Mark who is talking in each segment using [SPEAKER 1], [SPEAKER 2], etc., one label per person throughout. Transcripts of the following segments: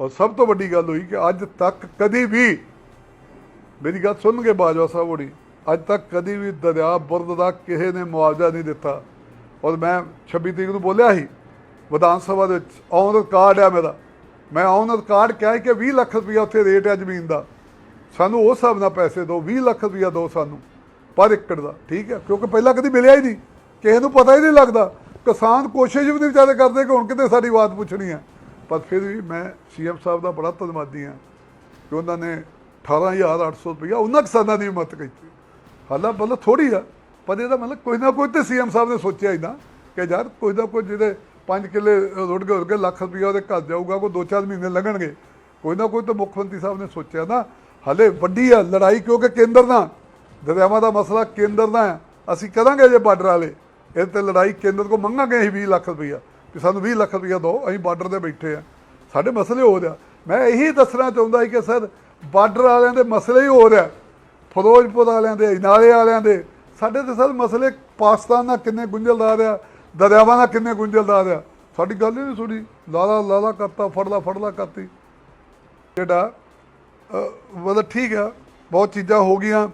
[SPEAKER 1] ਔਰ ਸਭ ਤੋਂ ਵੱਡੀ ਗੱਲ ਹੋਈ ਕਿ ਅੱਜ ਤੱਕ ਕਦੀ ਵੀ ਮੇਰੀ ਗੱਲ ਸੁਣ ਕੇ ਬਾਜਵਾ ਸਾਹਿਬ ਹੋਣੀ, ਅੱਜ ਤੱਕ ਕਦੀ ਵੀ ਦਰਿਆ ਬੁਰਦ ਦਾ ਕਿਸੇ ਨੇ ਮੁਆਵਜ਼ਾ ਨਹੀਂ ਦਿੱਤਾ। ਔਰ ਮੈਂ 26 ਤਰੀਕ ਨੂੰ ਬੋਲਿਆ ਸੀ, ਵਿਧਾਨ ਸਭਾ ਦੇ ਵਿੱਚ ਔਨ ਕਾਰਡ ਆ ਮੇਰਾ। ਮੈਂ ਔਨ ਕਾਰਡ ਕਿਹਾ ਸੀ ਕਿ 20 ਲੱਖ ਰੁਪਇਆ ਉੱਥੇ ਰੇਟ ਹੈ ਜ਼ਮੀਨ ਦਾ। ਸਾਨੂੰ ਉਸ ਹਿਸਾਬ ਨਾਲ ਪੈਸੇ ਦਿਓ 20 ਲੱਖ ਰੁਪਇਆ ਦਿਓ ਸਾਨੂੰ ਪਰ ਏਕੜ ਦਾ, ਠੀਕ ਹੈ? ਕਿਉਂਕਿ ਪਹਿਲਾਂ ਕਦੀ ਮਿਲਿਆ ਹੀ ਨਹੀਂ। ਕਿਸੇ ਨੂੰ ਪਤਾ ਹੀ ਨਹੀਂ ਲੱਗਦਾ। ਕਿਸਾਨ ਕੋਸ਼ਿਸ਼ ਵੀ ਨਹੀਂ ਵਿਚਾਰੇ ਕਰਦੇ ਕਿ ਹੁਣ ਕਿਤੇ ਸਾਡੀ ਬਾਤ ਪੁੱਛਣੀ ਹੈ। ਪਰ ਫਿਰ ਵੀ ਮੈਂ ਸੀਐਮ ਸਾਹਿਬ ਦਾ ਬੜਾ ਧੰਨਵਾਦੀ ਹਾਂ ਕਿ ਉਹਨਾਂ ਨੇ 18800 ਰੁਪਇਆ ਉਹਨਾਂ ਕਿਸਾਨਾਂ ਦੀ ਮਦਦ ਕੀਤੀ। ਹਾਲਾ ਮਤਲਬ ਥੋੜੀ ਆ, ਪਰ ਇਹਦਾ ਮਤਲਬ ਕੋਈ ਨਾ ਕੋਈ ਤੇ ਸੀਐਮ ਸਾਹਿਬ ਨੇ ਸੋਚਿਆ ਹੀ ਨਾ ਕਿ ਯਾਰ ਕੋਈ ਨਾ ਕੋਈ ਜਿਹੜੇ 5 ਕਿੱਲੇ ਰੁੜ ਗਏ ਰੁੜ ਗਏ, ਲੱਖ ਰੁਪਇਆ ਉਹਦੇ ਘਰ ਜਾਊਗਾ, ਕੋਈ 2-4 ਮਹੀਨੇ ਲੱਗਣਗੇ ਕੋਈ ਨਾ ਕੋਈ ਤਾਂ ਮੁੱਖ ਮੰਤਰੀ ਸਾਹਿਬ ਨੇ ਸੋਚਿਆ ਨਾ। ਹਲੇ ਵੱਡੀ ਆ ਲੜਾਈ ਕਿਉਂਕਿ ਕੇਂਦਰ ਦਾ ਦਰਿਆਵਾਂ ਦਾ ਮਸਲਾ ਕੇਂਦਰ ਦਾ ਹੈ ਅਸੀਂ ਕਰਾਂਗੇ ਜੇ ਬਾਰਡਰ ਵਾਲੇ ਇਹ ਤੇ ਲੜਾਈ ਕੇਂਦਰ ਕੋ ਮੰਗਾਂਗੇ ਅਸੀਂ 20 ਲੱਖ ਰੁਪਇਆ ਕਿ ਸਾਨੂੰ 20 ਲੱਖ ਰੁਪਇਆ ਦਿਓ, ਅਸੀਂ ਬਾਰਡਰ ਤੇ ਬੈਠੇ ਆ। ਸਾਡੇ ਮਸਲੇ ਹੋ ਰਿਹਾ ਮੈਂ ਇਹੀ ਦੱਸਣਾ ਚਾਹੁੰਦਾ ਸੀ ਕਿ ਸਰ, ਬਾਰਡਰ ਵਾਲਿਆਂ ਦੇ ਮਸਲੇ ਹੀ ਹੋ ਰਿਹਾ ਫਿਰੋਜ਼ਪੁਰ ਵਾਲਿਆਂ ਦੇ, ਇਨਾਲੇ ਵਾਲਿਆਂ ਦੇ। ਸਾਡੇ ਤੇ ਸਰ ਮਸਲੇ ਪਾਕਿਸਤਾਨ ਨਾਲ ਕਿੰਨੇ ਗੁੰਝਲਦਾਰ ਆ, ਦਰਿਆਵਾਂ ਨਾਲ ਕਿੰਨੇ ਗੁੰਝਲਦਾਰ ਆ। ਸਾਡੀ ਗੱਲ ਹੀ ਨਹੀਂ ਸੁਣੀ। ਲਾਲਾ ਲਾਲਾ ਕਰਤਾ, ਫੜਲਾ ਫੜਲਾ ਕਰਤੀ। ਜਿਹੜਾ ਮਤਲਬ ਠੀਕ ਆ। ਬਹੁਤ ਚੀਜ਼ਾਂ ਹੋ ਗਈਆਂ।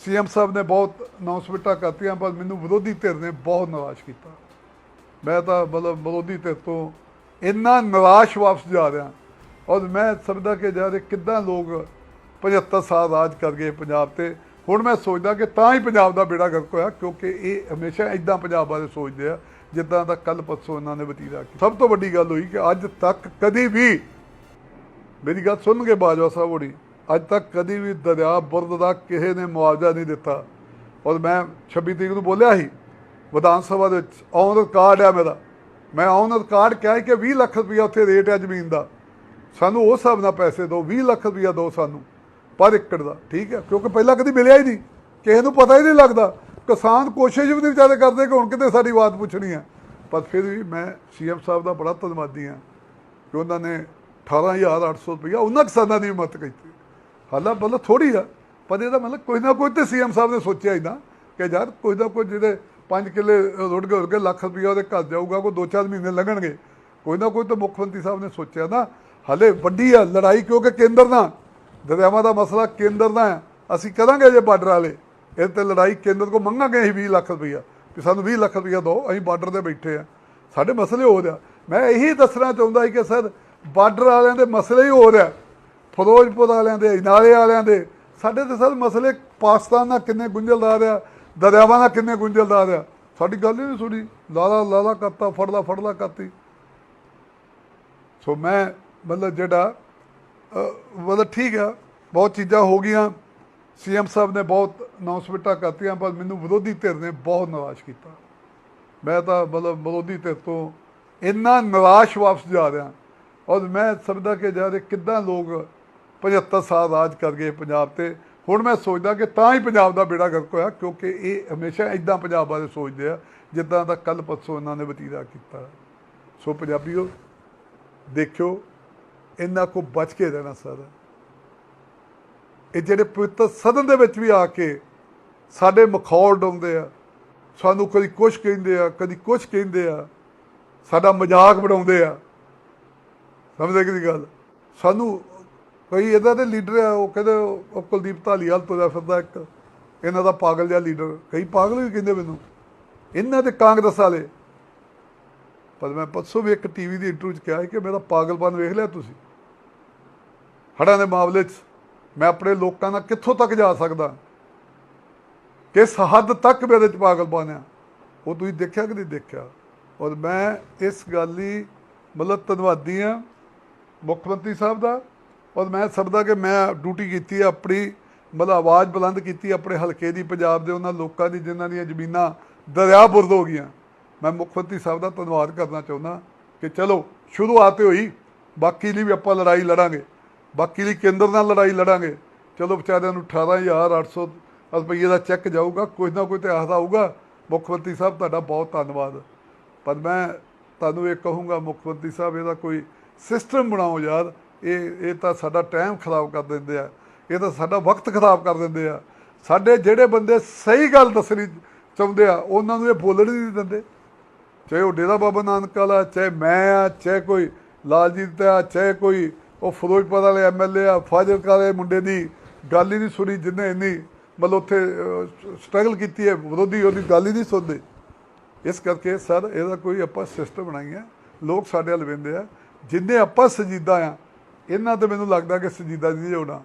[SPEAKER 1] ਸੀਐਮ ਸਾਹਿਬ ਨੇ ਬਹੁਤ ਅਨਾਉਂਸਮੈਂਟਾਂ ਕਰਤੀਆਂ, ਪਰ ਮੈਨੂੰ ਵਿਰੋਧੀ ਧਿਰ ਨੇ ਬਹੁਤ ਨਿਰਾਸ਼ ਕੀਤਾ। ਮੈਂ ਤਾਂ ਮਤਲਬ ਵਿਰੋਧੀ ਧਿਰ ਤੋਂ ਇੰਨਾ ਨਿਰਾਸ਼ ਵਾਪਸ ਜਾ ਰਿਹਾ। ਔਰ ਮੈਂ ਸਮਝਦਾ ਕਿ ਯਾਰ ਕਿੱਦਾਂ ਲੋਕ 75 ਸਾਲ ਰਾਜ ਕਰ ਗਏ ਪੰਜਾਬ ਤੇ। ਹੁਣ ਮੈਂ ਸੋਚਦਾ ਕਿ ਤਾਂ ਹੀ ਪੰਜਾਬ ਦਾ ਬੇੜਾ ਗਰਕ ਹੋਇਆ, ਕਿਉਂਕਿ ਇਹ ਹਮੇਸ਼ਾ ਇਦਾਂ ਪੰਜਾਬ ਬਾਰੇ ਸੋਚਦੇ ਆ, ਜਿੱਦਾਂ ਦਾ ਕੱਲ ਪਰਸੋਂ ਇਹਨਾਂ ਨੇ ਵਤੀਰਾ ਕੀਤਾ। ਸਭ ਤੋਂ ਵੱਡੀ ਗੱਲ ਹੋਈ ਕਿ ਅੱਜ ਤੱਕ ਕਦੀ ਵੀ ਮੇਰੀ ਗੱਲ ਸੁਣ ਕੇ ਬਾਜਵਾ ਸਾਹਿਬ ਹੋਣੀ, ਅੱਜ ਤੱਕ ਕਦੀ ਵੀ ਦਰਿਆ ਬੁਰਦ ਦਾ ਕਿਸੇ ਨੇ ਮੁਆਵਜ਼ਾ ਨਹੀਂ ਦਿੱਤਾ। ਔਰ ਮੈਂ 26 ਤਰੀਕ ਨੂੰ ਬੋਲਿਆ ਸੀ ਵਿਧਾਨ ਸਭਾ ਦੇ ਵਿੱਚ ਔਨ ਰਿਕਾਰਡ ਆ ਮੇਰਾ। ਮੈਂ ਔਨ ਰਿਕਾਰਡ ਕਿਹਾ ਸੀ ਕਿ 20 ਲੱਖ ਰੁਪਇਆ ਉੱਥੇ ਰੇਟ ਹੈ ਜ਼ਮੀਨ ਦਾ। ਸਾਨੂੰ ਉਸ ਹਿਸਾਬ ਨਾਲ ਪੈਸੇ ਦਿਓ 20 ਲੱਖ ਰੁਪਇਆ ਦਿਓ ਸਾਨੂੰ ਪਰ ਏਕੜ ਦਾ, ਠੀਕ ਹੈ? ਕਿਉਂਕਿ ਪਹਿਲਾਂ ਕਦੀ ਮਿਲਿਆ ਹੀ ਨਹੀਂ। ਕਿਸੇ ਨੂੰ ਪਤਾ ਹੀ ਨਹੀਂ ਲੱਗਦਾ। ਕਿਸਾਨ ਕੋਸ਼ਿਸ਼ ਵੀ ਨਹੀਂ ਵਿਚਾਰੇ ਕਰਦੇ ਕਿ ਹੁਣ ਕਿਤੇ ਸਾਡੀ ਬਾਤ ਪੁੱਛਣੀ ਹੈ। ਪਰ ਫਿਰ ਵੀ ਮੈਂ ਸੀਐਮ ਸਾਹਿਬ ਦਾ ਬੜਾ ਧੰਨਵਾਦੀ ਹਾਂ ਕਿ ਉਹਨਾਂ ਨੇ 18800 ਰੁਪਇਆ ਉਹਨਾਂ ਕਿਸਾਨਾਂ ਦੀ ਮਦਦ ਕੀਤੀ। ਹਾਲਾ ਮਤਲਬ ਥੋੜੀ ਆ, ਪਰ ਇਹਦਾ ਮਤਲਬ ਕੋਈ ਨਾ ਕੋਈ ਤੇ ਸੀਐਮ ਸਾਹਿਬ ਨੇ ਸੋਚਿਆ ਹੀ ਨਾ ਕਿ ਯਾਰ ਕੋਈ ਨਾ ਕੋਈ ਜਿਹੜੇ ਪੰਜ ਕਿੱਲੇ ਰੁੜ ਗਏ ਰੁੜ ਗਏ ਲੱਖ ਰੁਪਇਆ ਉਹਦੇ ਘਰ ਜਾਊਗਾ, ਕੋਈ 2-4 ਮਹੀਨੇ ਲੱਗਣਗੇ ਕੋਈ ਨਾ ਕੋਈ ਤਾਂ ਮੁੱਖ ਮੰਤਰੀ ਸਾਹਿਬ ਨੇ ਸੋਚਿਆ ਨਾ, ਹਲੇ ਵੱਡੀ ਆ ਲੜਾਈ ਕਿਉਂਕਿ ਕੇਂਦਰ ਨਾਲ। ਦਰਿਆਵਾਂ ਦਾ ਮਸਲਾ ਕੇਂਦਰ ਦਾ ਹੈ। ਅਸੀਂ ਕਰਾਂਗੇ ਜੇ ਬਾਰਡਰ ਵਾਲੇ। ਇਹ ਤੇ ਲੜਾਈ ਕੇਂਦਰ ਕੋ ਮੰਗਾਂਗੇ ਅਸੀਂ 20 ਲੱਖ ਰੁਪਇਆ ਕਿ ਸਾਨੂੰ 20 ਲੱਖ ਰੁਪਇਆ ਦਿਓ, ਅਸੀਂ ਬਾਰਡਰ ਤੇ ਬੈਠੇ ਆ। ਸਾਡੇ ਮਸਲੇ ਹੋ ਰਿਹਾ ਮੈਂ ਇਹੀ ਦੱਸਣਾ ਚਾਹੁੰਦਾ ਸੀ ਕਿ ਸਰ, ਬਾਰਡਰ ਵਾਲਿਆਂ ਦੇ ਮਸਲੇ ਹੀ ਹੋ ਰਿਹਾ ਫਿਰੋਜ਼ਪੁਰ ਵਾਲਿਆਂ ਦੇ ਇਨਾਲੇ ਵਾਲਿਆਂ ਦੇ। ਸਾਡੇ ਤੇ ਸਰ ਮਸਲੇ ਪਾਕਿਸਤਾਨ ਨਾਲ ਕਿੰਨੇ ਗੁੰਝਲਦਾਰ ਆ। ਦਰਿਆਵਾਂ ਨਾਲ ਕਿੰਨੇ ਗੁੰਝਲਦਾਰ ਆ ਸਾਡੀ ਗੱਲ ਹੀ ਨਹੀਂ ਸੁਣੀ। ਲਾਲਾ ਲਾਲਾ ਕਰਤਾ, ਫੜਲਾ ਫੜਲਾ ਕਰਤੀ। ਸੋ ਮੈਂ ਮਤਲਬ ਜਿਹੜਾ ਮਤਲਬ ਠੀਕ ਆ। ਬਹੁਤ ਚੀਜ਼ਾਂ ਹੋ ਗਈਆਂ। ਸੀਐਮ ਸਾਹਿਬ ਨੇ ਬਹੁਤ ਅਨਾਉਂਸਮੈਂਟਾਂ ਕਰਤੀਆਂ, ਪਰ ਮੈਨੂੰ ਵਿਰੋਧੀ ਧਿਰ ਨੇ ਬਹੁਤ ਨਿਰਾਸ਼ ਕੀਤਾ। ਮੈਂ ਤਾਂ ਮਤਲਬ ਵਿਰੋਧੀ ਧਿਰ ਤੋਂ ਇੰਨਾ ਨਿਰਾਸ਼ ਵਾਪਸ ਜਾ ਰਿਹਾ। ਔਰ ਮੈਂ ਸਮਝਦਾ ਕਿ ਯਾਰ ਕਿੱਦਾਂ ਲੋਕ 75 ਸਾਲ ਰਾਜ ਕਰ ਗਏ ਪੰਜਾਬ ਤੇ ਹੁਣ ਮੈਂ ਸੋਚਦਾ ਕਿ ਤਾਂ ਹੀ ਪੰਜਾਬ ਦਾ ਬੇੜਾ ਗਰਕ ਹੋਇਆ, ਕਿਉਂਕਿ ਇਹ ਹਮੇਸ਼ਾ ਇਦਾਂ ਪੰਜਾਬ ਬਾਰੇ ਸੋਚਦੇ ਆ, ਜਿੱਦਾਂ ਦਾ ਕੱਲ ਪਰਸੋਂ ਇਹਨਾਂ ਨੇ ਵਤੀਰਾ ਕੀਤਾ। ਸੋ ਪੰਜਾਬੀਓ, ਦੇਖਿਓ ਇਹਨਾਂ ਕੋ ਬਚ ਕੇ ਰਹਿਣਾ ਸਰ। ਇਹ ਜਿਹੜੇ ਪਵਿੱਤਰ ਸਦਨ ਦੇ ਵਿੱਚ ਵੀ ਆ ਕੇ ਸਾਡੇ ਮਖੌਲ ਡਾਉਂਦੇ ਆ, ਸਾਨੂੰ ਕਦੀ ਕੁਛ ਕਹਿੰਦੇ ਆ, ਕਦੀ ਕੁਛ ਕਹਿੰਦੇ ਆ, ਸਾਡਾ ਮਜ਼ਾਕ ਬਣਾਉਂਦੇ ਆ। ਸਮਝਦੇ ਕਿ ਗੱਲ? ਸਾਨੂੰ ਕਈ ਇਹਦਾ ਦੇ ਲੀਡਰ ਆ, ਉਹ ਕਹਿੰਦੇ ਉਹ ਕੁਲਦੀਪ ਧਾਲੀਵਾਲ ਤੁਰਿਆ ਫਿਰਦਾ ਇੱਕ। ਇਹਨਾਂ ਦਾ ਪਾਗਲ ਜਿਹਾ ਲੀਡਰ। ਕਈ ਪਾਗਲ ਵੀ ਕਹਿੰਦੇ ਮੈਨੂੰ। ਇਹਨਾਂ ਦੇ ਕਾਂਗਰਸ ਵਾਲੇ। ਪਰ ਮੈਂ ਪਰਸੋਂ ਵੀ ਇੱਕ ਟੀਵੀ ਦੀ ਇੰਟਰਵਿਊ 'ਚ ਕਿਹਾ ਸੀ ਕਿ ਮੇਰਾ ਪਾਗਲਪਨ ਵੇਖ ਲਿਆ ਤੁਸੀਂ। ਹੜ੍ਹਾਂ ਦੇ ਮਾਮਲੇ 'ਚ ਮੈਂ ਆਪਣੇ ਲੋਕਾਂ ਨਾਲ ਕਿੱਥੋਂ ਤੱਕ ਜਾ ਸਕਦਾ? ਕਿਸ ਹੱਦ ਤੱਕ ਮੇਰੇ 'ਚ ਪਾਗਲਪਨ ਆ? ਉਹ ਤੁਸੀਂ ਦੇਖਿਆ ਕਿ ਨਹੀਂ ਦੇਖਿਆ? ਔਰ ਮੈਂ ਇਸ ਗੱਲ ਲਈ ਮਤਲਬ ਧੰਨਵਾਦੀ ਆ ਮੁੱਖ ਮੰਤਰੀ ਸਾਹਿਬ ਦਾ। ਔਰ ਮੈਂ ਸਮਝਦਾ ਕਿ ਮੈਂ ਡਿਊਟੀ ਕੀਤੀ ਹੈ ਆਪਣੀ, ਮਤਲਬ ਆਵਾਜ਼ ਬੁਲੰਦ ਕੀਤੀ ਆਪਣੇ ਹਲਕੇ ਦੀ, ਪੰਜਾਬ ਦੇ ਉਹਨਾਂ ਲੋਕਾਂ ਦੀ, ਜਿਨ੍ਹਾਂ ਦੀਆਂ ਜ਼ਮੀਨਾਂ ਦਰਿਆ ਬੁਰਦ ਹੋ ਗਈਆਂ। ਮੈਂ ਮੁੱਖ ਮੰਤਰੀ ਸਾਹਿਬ ਦਾ ਧੰਨਵਾਦ ਕਰਨਾ ਚਾਹੁੰਦਾ ਕਿ ਚਲੋ, ਸ਼ੁਰੂਆਤ ਹੋਈ, ਬਾਕੀ ਲਈ ਵੀ ਆਪਾਂ ਲੜਾਈ ਲੜਾਂਗੇ। ਬਾਕੀ ਲਈ ਕੇਂਦਰ ਨਾਲ ਲੜਾਈ ਲੜਾਂਗੇ। ਚਲੋ ਵਿਚਾਰਿਆਂ ਨੂੰ 18800 ਰੁਪਏ ਦਾ ਚੈੱਕ ਜਾਊਗਾ ਕੋਈ ਨਾ ਕੋਈ ਤੇ ਆਖਦਾ ਆਊਗਾ। ਮੁੱਖ ਮੰਤਰੀ ਸਾਹਿਬ, ਤੁਹਾਡਾ ਬਹੁਤ ਧੰਨਵਾਦ। ਪਰ ਮੈਂ ਤੁਹਾਨੂੰ ਇਹ ਕਹੂੰਗਾ, ਮੁੱਖ ਮੰਤਰੀ ਸਾਹਿਬ, ਇਹਦਾ ਕੋਈ ਸਿਸਟਮ ਬਣਾਓ ਯਾਰ। ਇਹ ਇਹ ਤਾਂ ਸਾਡਾ ਟਾਈਮ ਖਰਾਬ ਕਰ ਦਿੰਦੇ ਆ। ਇਹ ਤਾਂ ਸਾਡਾ ਵਕਤ ਖਰਾਬ ਕਰ ਦਿੰਦੇ ਆ। ਸਾਡੇ ਜਿਹੜੇ ਬੰਦੇ ਸਹੀ ਗੱਲ ਦੱਸਣੀ ਚਾਹੁੰਦੇ ਆ, ਉਹਨਾਂ ਨੂੰ ਇਹ ਬੋਲਣ ਹੀ ਨਹੀਂ ਦਿੰਦੇ। ਚਾਹੇ ਉਹ ਡੇਰਾ ਬਾਬਾ ਨਾਨਕ ਵਾਲਾ, ਚਾਹੇ ਮੈਂ ਆ, ਚਾਹੇ ਕੋਈ ਲਾਲਜੀਤ ਆ ਚਾਹੇ ਕੋਈ ਉਹ ਫਿਰੋਜ਼ਪੁਰ ਵਾਲੇ ਐਮਐਲਏ ਆ, ਫਾਜ਼ਿਲਕਾ ਦੇ ਮੁੰਡੇ ਦੀ ਗੱਲ ਹੀ ਨਹੀਂ ਸੁਣੀ ਜਿੰਨੇ ਇੰਨੀ ਮਤਲਬ ਉੱਥੇ ਸਟਰਗਲ ਕੀਤੀ ਹੈ, ਵਿਰੋਧੀ ਉਹਦੀ ਗੱਲ ਹੀ ਨਹੀਂ ਸੁਣਦੇ। ਇਸ ਕਰਕੇ ਸਰ, ਇਹਦਾ ਕੋਈ ਆਪਾਂ ਸਿਸਟਮ ਬਣਾਈਏ ਲੋਕ ਸਾਡੇ ਵੱਲ ਵੇਂਦੇ ਆ। ਜਿੰਨੇ ਆਪਾਂ ਸੰਜੀਦਾ ਆ ਇਹਨਾਂ ਤੇ ਮੈਨੂੰ ਲੱਗਦਾ ਕਿ ਸੰਜੀਦਾ ਨਹੀਂ ਹੋਣਾ